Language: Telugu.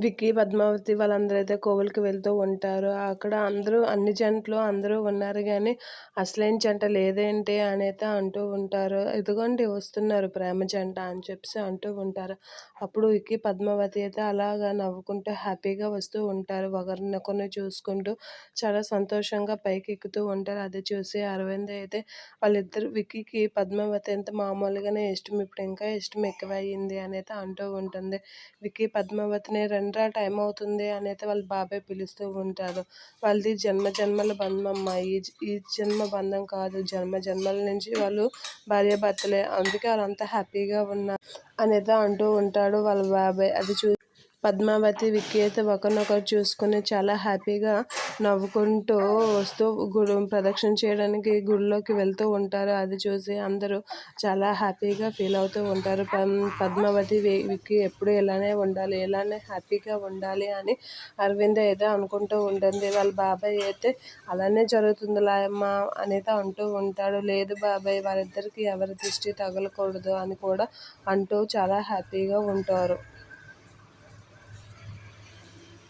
విక్కీ పద్మావతి వాళ్ళందరూ అయితే కోవిల్కి వెళ్తూ ఉంటారు. అక్కడ అందరూ అన్ని జంటలు అందరూ ఉన్నారు కానీ అసలైన జంట లేదేంటి అని అయితే అంటూ ఉంటారు. ఇదిగోండి వస్తున్నారు ప్రేమ జంట అని చెప్పి అంటూ ఉంటారు. అప్పుడు విక్కీ పద్మావతి అయితే అలాగా నవ్వుకుంటూ హ్యాపీగా వస్తూ ఉంటారు. ఒకరినొకరిని చూసుకుంటూ చాలా సంతోషంగా పైకి ఎక్కుతూ ఉంటారు. అది చూసి అరవింద్ అయితే వాళ్ళిద్దరు విక్కీకి పద్మావతి అయితే మామూలుగానే ఇష్టం. ఇప్పుడు ఇంకా ఇష్టం ఎక్కువయ్యింది అని అయితే అంటూ ఉంటుంది. విక్కీ పద్మావతిని రండ్రా టైం అవుతుంది అని అయితే వాళ్ళ బాబాయ్ పిలుస్తూ ఉంటారు. వాళ్ళది జన్మ జన్మల బంధం అమ్మ ఈ ఈ జన్మ బంధం కాదు జన్మ జన్మల నుంచి వాళ్ళు భార్యాభర్తలే. అందుకే వాళ్ళంతా హ్యాపీగా ఉన్నారు అనేది అంటూ ఉంటాడు వాళ్ళ బాబాయ్ అది చూ పద్మావతి విక్రేత అయితే ఒకరినొకరు చూసుకుని చాలా హ్యాపీగా నవ్వుకుంటూ వస్తూ గుడి ప్రదక్షిణ చేయడానికి గుడిలోకి వెళ్తూ ఉంటారు. అది చూసి అందరూ చాలా హ్యాపీగా ఫీల్ అవుతూ ఉంటారు. పద్మావతి విక్కి ఎప్పుడు ఇలానే ఉండాలి ఇలానే హ్యాపీగా ఉండాలి అని అరవింద్ అయితే అనుకుంటూ ఉంటుంది. వాళ్ళ బాబాయ్ అయితే అలానే జరుగుతుంది లాయమ్మ అనేది అంటూ ఉంటాడు. లేదు బాబాయ్ వాళ్ళిద్దరికీ ఎవరి దృష్టి తగలకూడదు అని కూడా అంటూ చాలా హ్యాపీగా ఉంటారు.